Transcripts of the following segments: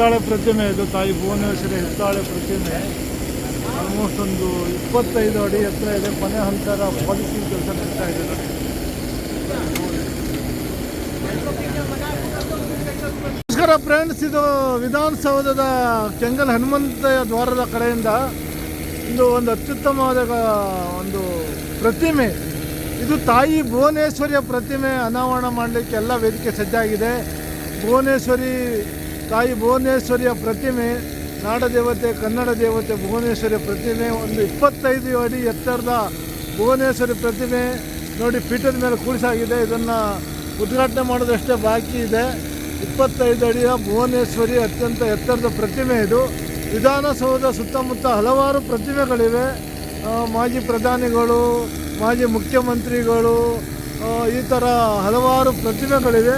ಹಿತ್ತಾಳೆ ಪ್ರತಿಮೆ ಇದು, ತಾಯಿ ಭುವನೇಶ್ವರಿ ಹಿತ್ತಾಳೆ ಪ್ರತಿಮೆ. ಆಲ್ಮೋಸ್ಟ್ ಒಂದು ಇಪ್ಪತ್ತೈದು ಅಡಿ ಎತ್ತರ ಇದೆ. ಕೊನೆ ಹಂತರ ಪಾಲಿಸಿಂಗ್ ಕೆಲಸ ನಡೀತಾ ಇದೆ. ನೋಡಿ ನಮಸ್ಕಾರ ಫ್ರೆಂಡ್ಸ್ ಇದು ವಿಧಾನಸೌಧದ ಕೆಂಗಲ್ ಹನುಮಂತ ದ್ವಾರದ ಕಡೆಯಿಂದ ಇದು ಒಂದು ಅತ್ಯುತ್ತಮವಾದ ಒಂದು ಪ್ರತಿಮೆ. ಇದು ತಾಯಿ ಭುವನೇಶ್ವರಿಯ ಪ್ರತಿಮೆ ಅನಾವರಣ ಮಾಡಲಿಕ್ಕೆ ಎಲ್ಲ ವೇದಿಕೆ ಸಜ್ಜಾಗಿದೆ. ಭುವನೇಶ್ವರಿ ತಾಯಿ ಭುವನೇಶ್ವರಿಯ ಪ್ರತಿಮೆ, ನಾಡ ದೇವತೆ, ಕನ್ನಡ ದೇವತೆ ಭುವನೇಶ್ವರಿಯ ಪ್ರತಿಮೆ, ಒಂದು ಇಪ್ಪತ್ತೈದು ಅಡಿ ಎತ್ತರದ ಭುವನೇಶ್ವರಿ ಪ್ರತಿಮೆ ನೋಡಿ ಪೀಠದ ಮೇಲೆ ಕೂಡಿಸಾಗಿದೆ. ಇದನ್ನು ಉದ್ಘಾಟನೆ ಮಾಡೋದಷ್ಟೇ ಬಾಕಿ ಇದೆ. ಇಪ್ಪತ್ತೈದು ಅಡಿಯ ಭುವನೇಶ್ವರಿ ಅತ್ಯಂತ ಎತ್ತರದ ಪ್ರತಿಮೆ ಇದು. ವಿಧಾನಸೌಧ ಸುತ್ತಮುತ್ತ ಹಲವಾರು ಪ್ರತಿಮೆಗಳಿವೆ. ಮಾಜಿ ಪ್ರಧಾನಿಗಳು, ಮಾಜಿ ಮುಖ್ಯಮಂತ್ರಿಗಳು ಈ ಥರ ಹಲವಾರು ಪ್ರತಿಮೆಗಳಿವೆ.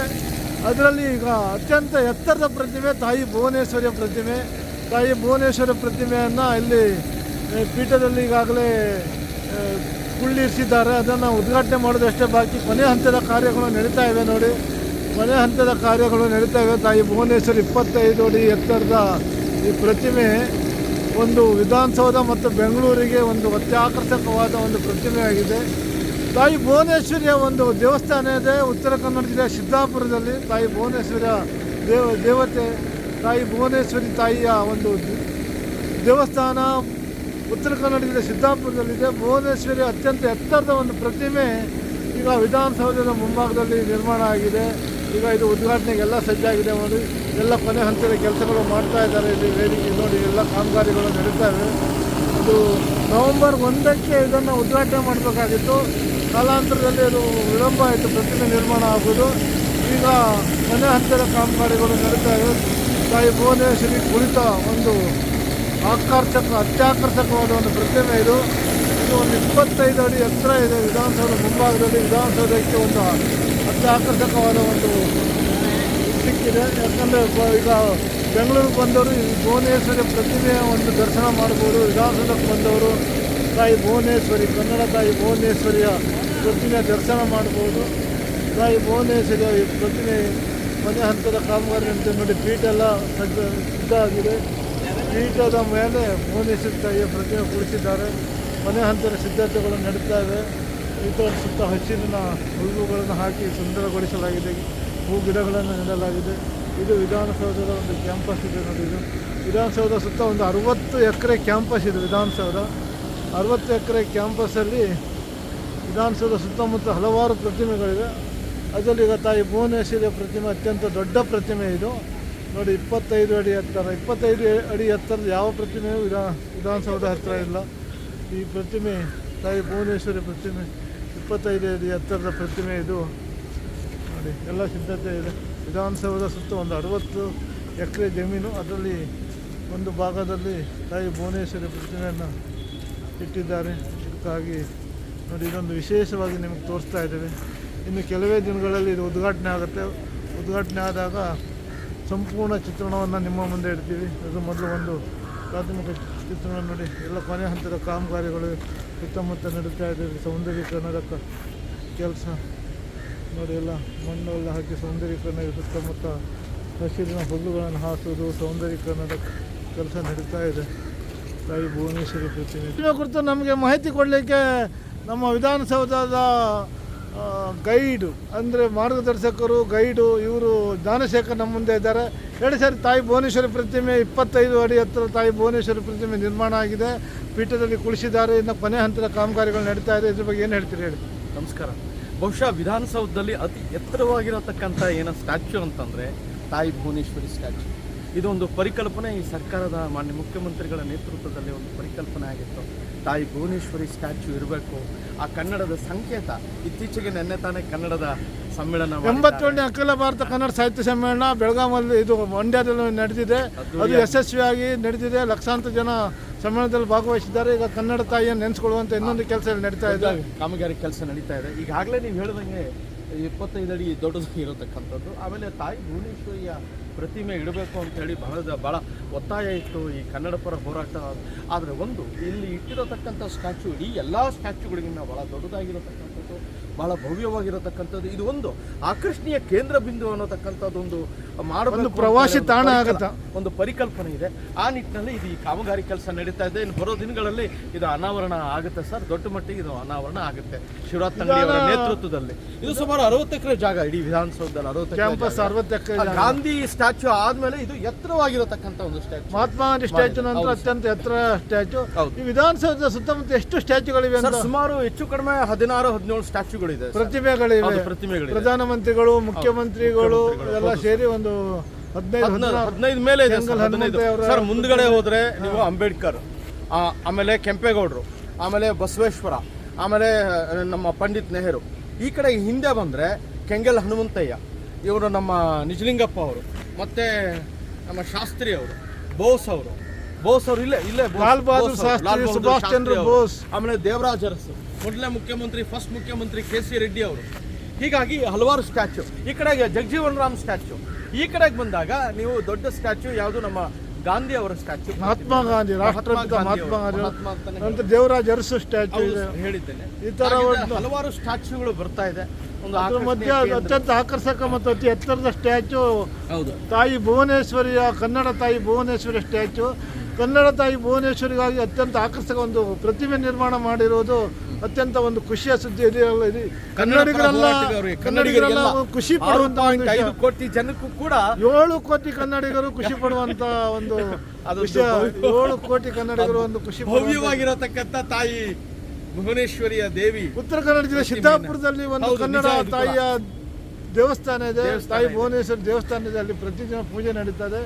ಅದರಲ್ಲಿ ಈಗ ಅತ್ಯಂತ ಎತ್ತರದ ಪ್ರತಿಮೆ ತಾಯಿ ಭುವನೇಶ್ವರಿಯ ಪ್ರತಿಮೆ. ತಾಯಿ ಭುವನೇಶ್ವರಿ ಪ್ರತಿಮೆಯನ್ನು ಇಲ್ಲಿ ಪೀಠದಲ್ಲಿ ಈಗಾಗಲೇ ಕುಳ್ಳಿರಿಸಿದ್ದಾರೆ ಅದನ್ನು ಉದ್ಘಾಟನೆ ಮಾಡೋದಷ್ಟೇ ಬಾಕಿ. ಕೊನೆ ಹಂತದ ಕಾರ್ಯಗಳು ನಡೀತಾ ಇವೆ ನೋಡಿ. ಕೊನೆ ಹಂತದ ಕಾರ್ಯಗಳು ನಡೀತಾ ಇವೆ. ತಾಯಿ ಭುವನೇಶ್ವರಿ ಇಪ್ಪತ್ತೈದು ಅಡಿ ಎತ್ತರದ ಈ ಪ್ರತಿಮೆ ಒಂದು ವಿಧಾನಸೌಧ ಮತ್ತು ಬೆಂಗಳೂರಿಗೆ ಒಂದು ಅತ್ಯಾಕರ್ಷಕವಾದ ಒಂದು ಪ್ರತಿಮೆಯಾಗಿದೆ. ತಾಯಿ ಭುವನೇಶ್ವರಿಯ ಒಂದು ದೇವಸ್ಥಾನ ಇದೆ. ಉತ್ತರ ಕನ್ನಡ ಜಿಲ್ಲೆಯ ಸಿದ್ದಾಪುರದಲ್ಲಿ ತಾಯಿ ಭುವನೇಶ್ವರಿಯ ದೇವ, ದೇವತೆ, ತಾಯಿ ಭುವನೇಶ್ವರಿ ತಾಯಿಯ ಒಂದು ದೇವಸ್ಥಾನ ಉತ್ತರ ಕನ್ನಡ ಜಿಲ್ಲೆ ಸಿದ್ದಾಪುರದಲ್ಲಿದೆ ಭುವನೇಶ್ವರಿ ಅತ್ಯಂತ ಎತ್ತರದ ಒಂದು ಪ್ರತಿಮೆ ಈಗ ವಿಧಾನಸೌಧದ ಮುಂಭಾಗದಲ್ಲಿ ನಿರ್ಮಾಣ ಆಗಿದೆ. ಈಗ ಇದು ಉದ್ಘಾಟನೆಗೆಲ್ಲ ಸಜ್ಜಾಗಿದೆ. ನೋಡಿ, ಎಲ್ಲ ಕೊನೆ ಹಂತದ ಕೆಲಸಗಳು ಮಾಡ್ತಾ ಇದ್ದಾರೆ. ಇಲ್ಲಿ ವೇದಿಕೆ ನೋಡಿ, ಎಲ್ಲ ಕಾಮಗಾರಿಗಳು ನಡೀತವೆ ಇದು ನವೆಂಬರ್ ಒಂದಕ್ಕೆ ಇದನ್ನು ಉದ್ಘಾಟನೆ ಮಾಡಬೇಕಾಗಿತ್ತು. ಕಾಲಾಂತರದಲ್ಲಿ ಅದು ವಿಳಂಬ ಆಯಿತು, ಪ್ರತಿಮೆ ನಿರ್ಮಾಣ ಆಗೋದು. ಈಗ ಮನೆ ಹಂತದ ಕಾಮಗಾರಿಗಳು ನಡೀತಾ ಇವೆ. ತಾಯಿ ಭುವನೇಶ್ವರಿ ಕುಳಿತ ಒಂದು ಆಕರ್ಷಕ, ಅತ್ಯಾಕರ್ಷಕವಾದ ಒಂದು ಪ್ರತಿಮೆ ಇದು. ಇದು ಒಂದು ಇಪ್ಪತ್ತೈದು ಅಡಿ ಎತ್ತರ ಇದೆ. ವಿಧಾನಸೌಧ ಮುಂಭಾಗದಲ್ಲಿ ವಿಧಾನಸೌಧಕ್ಕೆ ಒಂದು ಅತ್ಯಾಕರ್ಷಕವಾದ ಒಂದು ಸಿಕ್ಕಿದೆ ಯಾಕಂದರೆ ಈಗ ಬೆಂಗಳೂರಿಗೆ ಬಂದವರು ಈ ಭುವನೇಶ್ವರಿ ಪ್ರತಿಮೆಯ ಒಂದು ದರ್ಶನ ಮಾಡ್ಬೋದು. ವಿಧಾನಸೌಧಕ್ಕೆ ಬಂದವರು ತಾಯಿ ಭುವನೇಶ್ವರಿ, ಕನ್ನಡ ತಾಯಿ ಭುವನೇಶ್ವರಿಯ ಪ್ರತಿಮೆಯ ದರ್ಶನ ಮಾಡ್ಬೋದು. ತಾಯಿ ಭುವನೇಶ್ವರಿ ಈ ಪ್ರತಿಮೆ ಮನೆ ಹಂತದ ಕಾಮಗಾರಿ ಅಂತ ನೋಡಿ ಪೀಠ ಎಲ್ಲ ಸಜ್ಜ ಸಿದ್ಧ ಆಗಿದೆ ಪೀಠದ ಮೇಲೆ ಭುವನೇಶ್ವರಿ ತಾಯಿಯ ಪ್ರತಿಮೆ ಕುಳಿಸಿದ್ದಾರೆ ಮನೆ ಹಂತದ ಸಿದ್ಧತೆಗಳು ನಡೀತಾ ಇವೆ ಈತ ಸುತ್ತ ಹಸಿರಿನ ಹುಲ್ಲುಗಳನ್ನು ಹಾಕಿ ಸುಂದರಗೊಳಿಸಲಾಗಿದೆ. ಹೂ ಗಿಡಗಳನ್ನು ನೆಡಲಾಗಿದೆ. ಇದು ವಿಧಾನಸೌಧದ ಒಂದು ಕ್ಯಾಂಪಸ್ ಇದೆ ನೋಡಿ ಇದು. ವಿಧಾನಸೌಧ ಸುತ್ತ ಒಂದು ಅರುವತ್ತು ಎಕರೆ ಕ್ಯಾಂಪಸ್ ಇದೆ ವಿಧಾನಸೌಧ. ಅರುವತ್ತು ಎಕರೆ ಕ್ಯಾಂಪಸ್ಸಲ್ಲಿ ವಿಧಾನಸೌಧ ಸುತ್ತಮುತ್ತ ಹಲವಾರು ಪ್ರತಿಮೆಗಳಿವೆ. ಅದರಲ್ಲಿ ಈಗ ತಾಯಿ ಭುವನೇಶ್ವರಿಯ ಪ್ರತಿಮೆ ಅತ್ಯಂತ ದೊಡ್ಡ ಪ್ರತಿಮೆ ಇದು. ನೋಡಿ, ಇಪ್ಪತ್ತೈದು ಅಡಿ ಎತ್ತರ. ಇಪ್ಪತ್ತೈದು ಅಡಿ ಎತ್ತರದ ಯಾವ ಪ್ರತಿಮೆಯೂ ವಿಧಾನ ವಿಧಾನಸೌಧ ಹತ್ತಿರ ಇಲ್ಲ. ಈ ಪ್ರತಿಮೆ, ತಾಯಿ ಭುವನೇಶ್ವರಿ ಪ್ರತಿಮೆ, ಇಪ್ಪತ್ತೈದು ಅಡಿ ಎತ್ತರದ ಪ್ರತಿಮೆ ಇದು. ನೋಡಿ, ಎಲ್ಲ ಸಿದ್ಧತೆ ಇದೆ. ವಿಧಾನಸೌಧ ಸುತ್ತ ಒಂದು ಅರವತ್ತು ಎಕರೆ ಜಮೀನು. ಅದರಲ್ಲಿ ಒಂದು ಭಾಗದಲ್ಲಿ ತಾಯಿ ಭುವನೇಶ್ವರಿ ಪ್ರತಿಮೆಯನ್ನು ಇಟ್ಟಿದ್ದಾರೆ. ಇದಕ್ಕಾಗಿ ನೋಡಿ, ಇದೊಂದು ವಿಶೇಷವಾಗಿ ನಿಮಗೆ ತೋರಿಸ್ತಾ ಇದ್ದೇವೆ. ಇನ್ನು ಕೆಲವೇ ದಿನಗಳಲ್ಲಿ ಇದು ಉದ್ಘಾಟನೆ ಆಗುತ್ತೆ. ಉದ್ಘಾಟನೆ ಆದಾಗ ಸಂಪೂರ್ಣ ಚಿತ್ರಣವನ್ನು ನಿಮ್ಮ ಮುಂದೆ ಇಡ್ತೀವಿ. ಅದು ಮೊದಲು ಒಂದು ಪ್ರಾಥಮಿಕ ಚಿತ್ರಣ ನೋಡಿ. ಎಲ್ಲ ಕೊನೆ ಹಂತದ ಕಾಮಗಾರಿಗಳು ಸುತ್ತಮುತ್ತ ನಡೀತಾ ಇದೆ. ಸೌಂದರ್ಯೀಕರಣದ ಕೆಲಸ. ನೋಡಿ, ಎಲ್ಲ ಮಣ್ಣು ಎಲ್ಲ ಹಾಕಿ ಸೌಂದರ್ಯೀಕರಣ. ಸುತ್ತಮುತ್ತ ಹಸಿರಿನ ಹುಲ್ಲುಗಳನ್ನು ಹಾಕೋದು ಸೌಂದರ್ಯೀಕರಣದ ಕೆಲಸ ನಡೀತಾ ಇದೆ. ತಾಯಿ ಭುವನೇಶ್ವರಿ ಪ್ರತಿನಿಧಿ ಕುರಿತು ನಮಗೆ ಮಾಹಿತಿ ಕೊಡಲಿಕ್ಕೆ ನಮ್ಮ ವಿಧಾನಸೌಧದ ಗೈಡು ಅಂದರೆ ಮಾರ್ಗದರ್ಶಕರು ಗೈಡು ಇವರು ಜ್ಞಾನಶೇಖರ್ ನಮ್ಮ ಮುಂದೆ ಇದ್ದಾರೆ. ಎರಡು ಸರ್ ತಾಯಿ ಭುವನೇಶ್ವರಿ ಪ್ರತಿಮೆ ಇಪ್ಪತ್ತೈದು ಅಡಿ ಎತ್ತರ ತಾಯಿ ಭುವನೇಶ್ವರಿ ಪ್ರತಿಮೆ ನಿರ್ಮಾಣ ಆಗಿದೆ. ಪೀಠದಲ್ಲಿ ಕುಳಿಸಿದ್ದಾರೆ. ಇನ್ನು ಕೊನೆ ಹಂತದ ಕಾಮಗಾರಿಗಳು ನಡೀತಾ ಇದೆ. ಇದ್ರ ಬಗ್ಗೆ ಏನು ಹೇಳ್ತೀರಿ ಹೇಳಿ. ನಮಸ್ಕಾರ. ಬಹುಶಃ ವಿಧಾನಸೌಧದಲ್ಲಿ ಅತಿ ಎತ್ತರವಾಗಿರತಕ್ಕಂಥ ಏನೋ ಸ್ಟ್ಯಾಚ್ಯೂ ಅಂತಂದರೆ ತಾಯಿ ಭುವನೇಶ್ವರಿ ಸ್ಟ್ಯಾಚ್ಯೂ. ಇದೊಂದು ಪರಿಕಲ್ಪನೆ. ಈ ಸರ್ಕಾರದ ಮಾನ್ಯ ಮುಖ್ಯಮಂತ್ರಿಗಳ ನೇತೃತ್ವದಲ್ಲಿ ಒಂದು ಪರಿಕಲ್ಪನೆ ಆಗಿತ್ತು. ತಾಯಿ ಭುವನೇಶ್ವರಿ ಸ್ಟ್ಯಾಚ್ಯೂ ಇರಬೇಕು. ಆ ಕನ್ನಡದ ಸಂಕೇತ ಇತ್ತೀಚೆಗೆ ನೆನ್ನೆ ತಾನೇ ಕನ್ನಡದ ಸಮ್ಮೇಳನ. ಎಂಬತ್ತೊಂದನೇ ಅಖಿಲ ಭಾರತ ಕನ್ನಡ ಸಾಹಿತ್ಯ ಸಮ್ಮೇಳನ ಬೆಳಗಾವಲ್ಲಿ ಇದು ಮಂಡ್ಯದಲ್ಲಿ ನಡೆದಿದೆ. ಅದು ಯಶಸ್ವಿಯಾಗಿ ನಡೆದಿದೆ. ಲಕ್ಷಾಂತರ ಜನ ಸಮ್ಮೇಳನದಲ್ಲಿ ಭಾಗವಹಿಸಿದ್ದಾರೆ. ಈಗ ಕನ್ನಡ ತಾಯಿಯನ್ನು ನೆನೆಸ್ಕೊಳ್ಳುವಂಥ ಇನ್ನೊಂದು ಕೆಲಸ ನಡೀತಾ ಇದೆ. ಕಾಮಗಾರಿ ಕೆಲಸ ನಡೀತಾ ಇದೆ. ಈಗಾಗಲೇ ನೀವು ಹೇಳಿದಂಗೆ ಇಪ್ಪತ್ತೈದು ಅಡಿ ದೊಡ್ಡದಾಗಿರತಕ್ಕಂಥದ್ದು ಆಮೇಲೆ ತಾಯಿ ಭುವನೇಶ್ವರಿಯ ಪ್ರತಿಮೆ ಇಡಬೇಕು ಅಂತೇಳಿ ಬಹಳ ಭಾಳ ಒತ್ತಾಯ ಇತ್ತು ಈ ಕನ್ನಡ ಪರ ಹೋರಾಟ. ಆದರೆ ಒಂದು, ಇಲ್ಲಿ ಇಟ್ಟಿರತಕ್ಕಂಥ ಸ್ಟ್ಯಾಚ್ಯೂ ಇಡೀ ಎಲ್ಲ ಸ್ಟ್ಯಾಚ್ಯೂಗಳಿಗಿಂತ ಭಾಳ ದೊಡ್ಡದಾಗಿರತಕ್ಕಂಥದ್ದು ಭಾಳ ಭವ್ಯವಾಗಿರತಕ್ಕಂಥದ್ದು. ಇದು ಒಂದು ಆಕರ್ಷಣೀಯ ಕೇಂದ್ರ ಬಿಂದು ಅನ್ನೋತಕ್ಕಂಥದ್ದು ಒಂದು ಪ್ರವಾಸಿ ತಾಣ ಆಗತ್ತ. ಒಂದು ಪರಿಕಲ್ಪನೆ ಇದೆ. ಆ ನಿಟ್ಟಿನಲ್ಲಿ ಇದು ಈ ಕಾಮಗಾರಿ ಕೆಲಸ ನಡೀತಾ ಇದೆ. ಇನ್ನು ಬರೋ ದಿನಗಳಲ್ಲಿ ಇದು ಅನಾವರಣ ಆಗುತ್ತೆ ಸರ್. ದೊಡ್ಡ ಮಟ್ಟಿಗೆ ಇದು ಅನಾವರಣ ಆಗುತ್ತೆ. ಶಿವರಾಜ್ ತಂಗಡಿ ಅವರ ನೇತೃತ್ವದಲ್ಲಿ. ಇದು ಸುಮಾರು ಅರವತ್ತು ಎಕರೆ ಜಾಗ ಇಡೀ ವಿಧಾನಸೌಧದಲ್ಲಿ ಅರವತ್ತು ಕ್ಯಾಂಪಸ್ ಅರವತ್ತು ಎಕರೆ ಗಾಂಧಿ ಸ್ಟ್ಯಾಚು ಆದ್ಮೇಲೆ ಇದು ಎತ್ತರವಾಗಿರತಕ್ಕಂಥ ಒಂದು ಸ್ಟ್ಯಾಚು ಮಹಾತ್ಮ ಗಾಂಧಿ ಸ್ಟ್ಯಾಚು ನಂತರ ಅತ್ಯಂತ ಎತ್ತರ ಸ್ಟ್ಯಾಚು. ಈ ವಿಧಾನಸೌಧದ ಸುತ್ತಮುತ್ತ ಎಷ್ಟು ಸ್ಟ್ಯಾಚುಗಳಿವೆ ಅಂತ? ಸುಮಾರು ಹೆಚ್ಚು ಕಡಿಮೆ ಹದಿನಾರು ಹದಿನೇಳು ಸ್ಟ್ಯಾಚ್ಯೂಗಳಿದೆ ಸರ್. ಪ್ರತಿಮೆಗಳಿವೆ. ಪ್ರತಿಮೆಗಳು ಪ್ರಧಾನಮಂತ್ರಿಗಳು ಮುಖ್ಯಮಂತ್ರಿಗಳು ಮುಖ್ಯಮಂತ್ರಿಗಳು, ಎಲ್ಲ ಸೇರಿ ಒಂದು ಹದಿನೈದು ಹದಿನೈದು ಹದಿನೈದು ಮೇಲೆ ಇದೆ ಸರ್, ಹದಿನೈದು. ಸರ್ ಮುಂದ್ಗಡೆ ಹೋದ್ರೆ ನೀವು ಅಂಬೇಡ್ಕರ್ ಆಮೇಲೆ ಕೆಂಪೇಗೌಡರು ಆಮೇಲೆ ಬಸವೇಶ್ವರ ಆಮೇಲೆ ನಮ್ಮ ಪಂಡಿತ್ ನೆಹರು. ಈ ಕಡೆ ಹಿಂದೆ ಬಂದ್ರೆ ಕೆಂಗಲ್ ಹನುಮಂತಯ್ಯ ಇವರು ನಮ್ಮ ನಿಜಲಿಂಗಪ್ಪ ಅವರು ಮತ್ತೆ ನಮ್ಮ ಶಾಸ್ತ್ರಿ ಅವರು ಬೋಸ್ ಅವರು. ಬೋಸ್ ಅವರು ಇಲ್ಲೇ ಇಲ್ಲೇ ಲಾಲ್ ಬಹದ್ದೂರ್ ಶಾಸ್ತ್ರಿ, ಸುಭಾಷ್ ಚಂದ್ರ ಬೋಸ್. ಆಮೇಲೆ ದೇವರಾಜ್ ಅರಸು ಮೊದಲನೇ ಮುಖ್ಯಮಂತ್ರಿ ಫಸ್ಟ್ ಮುಖ್ಯಮಂತ್ರಿ ಕೆ ಸಿ ರೆಡ್ಡಿ ಅವರು. ಹೀಗಾಗಿ ಹಲವಾರು ಸ್ಟ್ಯಾಚು ಈ ಕಡೆಗೆ ಜಗಜೀವನ್ ರಾಮ್ ಸ್ಟ್ಯಾಚ್ಯೂ ಈ ಕಡೆಗೆ ಬಂದಾಗ ನೀವು ದೊಡ್ಡ ಸ್ಟ್ಯಾಚು ಯಾವುದು ನಮ್ಮ ಗಾಂಧಿ ಅವರ ಸ್ಟ್ಯಾಚು ಮಹಾತ್ಮ ಗಾಂಧಿ ರಾಷ್ಟ್ರಪಿತ ಮಹಾತ್ಮ ಗಾಂಧಿ ನಂತರ ದೇವರಾಜ್ ಅರಸು ಸ್ಟ್ಯಾಚು ಇದೆ. ಹೇಳಿದ್ದೇನೆ. ಈ ತರ ಒಂದು- ಹಲವಾರು ಸ್ಟ್ಯಾಚುಗಳು ಬರ್ತಾ ಇದೆ. ಒಂದು ಮಧ್ಯೆ ಅತ್ಯಂತ ಆಕರ್ಷಕ ಮತ್ತು ಅತಿ ಎತ್ತರದ ಸ್ಟ್ಯಾಚು ಹೌದು. ತಾಯಿ ಭುವನೇಶ್ವರಿಯ ಕನ್ನಡ ತಾಯಿ ಭುವನೇಶ್ವರಿ ಸ್ಟ್ಯಾಚು ಕನ್ನಡ ತಾಯಿ ಭುವನೇಶ್ವರಿಗಾಗಿ ಅತ್ಯಂತ ಆಕರ್ಷಕ ಒಂದು ಪ್ರತಿಮೆ ನಿರ್ಮಾಣ ಮಾಡಿರೋದು ಅತ್ಯಂತ ಒಂದು ಖುಷಿಯ ಸುದ್ದಿ ಇದೆ ಕನ್ನಡಿಗರೆಲ್ಲ ಕನ್ನಡಿಗರೆಲ್ಲ ಖುಷಿ ಪಡುವಂತ ಕೋಟಿ ಜನಕ್ಕೂ ಕೂಡ ಏಳು ಕೋಟಿ ಕನ್ನಡಿಗರು ಖುಷಿ ಪಡುವಂತ ಒಂದು ಏಳು ಕೋಟಿ ಕನ್ನಡಿಗರು ಒಂದು ಖುಷಿ ಭವ್ಯವಾಗಿರತಕ್ಕಂಥ ತಾಯಿ ಭುವನೇಶ್ವರಿಯ ದೇವಿ. ಉತ್ತರ ಕನ್ನಡ ಜಿಲ್ಲೆ ಸಿದ್ದಾಪುರದಲ್ಲಿ ಒಂದು ಕನ್ನಡ. ತಾಯಿಯ ದೇವಸ್ಥಾನ ಇದೆ. ತಾಯಿ. ಭುವನೇಶ್ವರಿ ದೇವಸ್ಥಾನ ಇದೆ ಅಲ್ಲಿ ಪ್ರತಿದಿನ ಪೂಜೆ ನಡೀತದೆ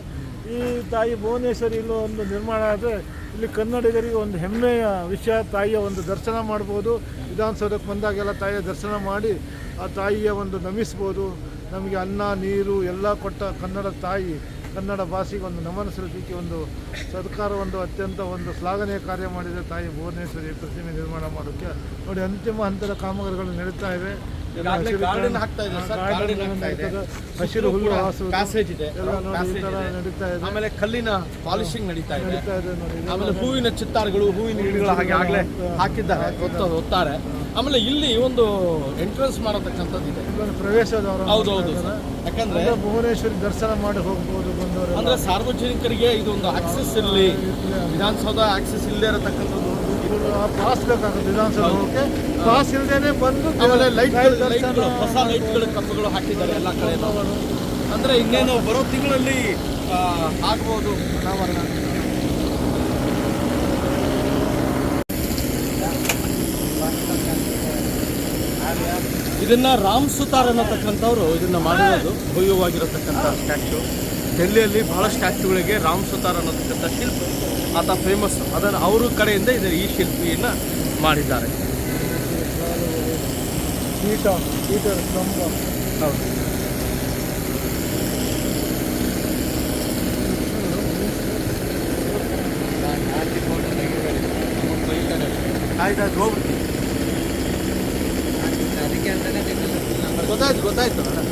ಈ ತಾಯಿ ಭುವನೇಶ್ವರಿ ಇಲ್ಲೂ ಒಂದು ನಿರ್ಮಾಣ ಆದರೆ ಇಲ್ಲಿ ಕನ್ನಡಿಗರಿಗೆ ಒಂದು ಹೆಮ್ಮೆಯ ವಿಷಯ, ತಾಯಿಯ ಒಂದು ದರ್ಶನ ಮಾಡ್ಬೋದು. ವಿಧಾನಸೌಧಕ್ಕೆ ಬಂದಾಗೆಲ್ಲ ತಾಯಿಯ ದರ್ಶನ ಮಾಡಿ, ಆ ತಾಯಿಯ ಒಂದು ನಮಿಸ್ಬೋದು. ನಮಗೆ ಅನ್ನ, ನೀರು ಎಲ್ಲ ಕೊಟ್ಟ ಕನ್ನಡ ತಾಯಿ, ಕನ್ನಡ ಭಾಷೆಗೆ ಒಂದು ನಮನ ಸಲ್ಲಿಸಲಿಕ್ಕೆ ಒಂದು ಸರ್ಕಾರ ಒಂದು ಅತ್ಯಂತ ಒಂದು ಶ್ಲಾಘನೀಯ ಕಾರ್ಯ ಮಾಡಿದೆ ತಾಯಿ ಭುವನೇಶ್ವರಿ ಪ್ರತಿಮೆ ನಿರ್ಮಾಣ ಮಾಡೋಕ್ಕೆ. ನೋಡಿ, ಅಂತಿಮ ಹಂತದ ಕಾಮಗಾರಿಗಳು ನಡೀತಾ ಇವೆ. ಗಾರ್ಡನ್ ಹಾಕ್ತಾ ಇದೆ ಸರ್. ಗಾರ್ಡನ್ ಹಾಕ್ತಾ ಇದೆ. ಹಸಿರು ಹುಲ್ಲು ಪ್ಯಾಸೇಜ್ ಇದೆ. ಆಮೇಲೆ ಕಲ್ಲಿನ ಪಾಲಿಶಿಂಗ್ ನಡೀತಾ ಇದೆ. ಆಮೇಲೆ ಹೂವಿನ ಚಿತ್ತಾರಗಳು ಹೂವಿನ ಗಿಡಗಳು ಹಾಗೆ ಆಗ್ಲೇ ಹಾಕಿದ್ದಾರೆ ಒತ್ತ ಒತ್ತಾರೆ. ಆಮೇಲೆ ಇಲ್ಲಿ ಒಂದು ಎಂಟ್ರೆನ್ಸ್ ಮಾಡತಕ್ಕಂಥದ್ದು ಇದೆ. ಹೌದೌದು. ಯಾಕಂದ್ರೆ ಭುವನೇಶ್ವರಿ ದರ್ಶನ ಮಾಡಿ ಹೋಗ್ಬೋದು ಬಂದವರು ಅಂದ್ರೆ ಸಾರ್ವಜನಿಕರಿಗೆ ಇದೊಂದು ಆಕ್ಸೆಸ್ ಇರಲಿ. ವಿಧಾನಸೌಧ ಆಕ್ಸೆಸ್ ಇಲ್ಲದೆ ಇರತಕ್ಕಂಥದ್ದು. ಪಾಸ್ ಬೇಕಾಗುತ್ತೆ ವಿಧಾನಸೌಧ ಹೋಗಕ್ಕೆ. ಪಾಸ್ ಇಲ್ಲದೇನೆ ಬಂದು ಆಮೇಲೆ ಲೈಟ್ ಹೊಸ ಲೈಟ್ಗಳು ಕಂಬಗಳು ಹಾಕಿದ್ದಾರೆ ಎಲ್ಲ ಕಡೆ ಅಂದ್ರೆ ಇನ್ನೇನು ಬರೋ ತಿಂಗಳಲ್ಲಿ ಆಗ್ಬೋದು ಅನಾವರಣ. ಇದನ್ನ ರಾಮ್ ಸುತಾರ್ ಅನ್ನತಕ್ಕಂಥವ್ರು ಇದನ್ನ ಮಾಡಿರೋದು. ಭವ್ಯವಾಗಿರತಕ್ಕಂಥ ಸ್ಟ್ಯಾಚ್ಯೂ. ಡೆಲ್ಲಿಯಲ್ಲಿ ಬಹಳ ಸ್ಟ್ಯಾಚ್ಯೂಗಳಿಗೆ ರಾಮ್ ಸುತಾರ್ ಅನ್ನತಕ್ಕಂಥ ಶಿಲ್ಪಿ. ಆತ ಫೇಮಸ್ ಅದನ್ನು ಅವರ ಕಡೆಯಿಂದ ಇದನ್ನು ಈ ಶಿಲ್ಪಿಯನ್ನು ಮಾಡಿದ್ದಾರೆ. ಆಯ್ತು ಗೊತ್ತಾಯ್ತು ಗೊತ್ತಾಯ್ತು. ಅಣ್ಣ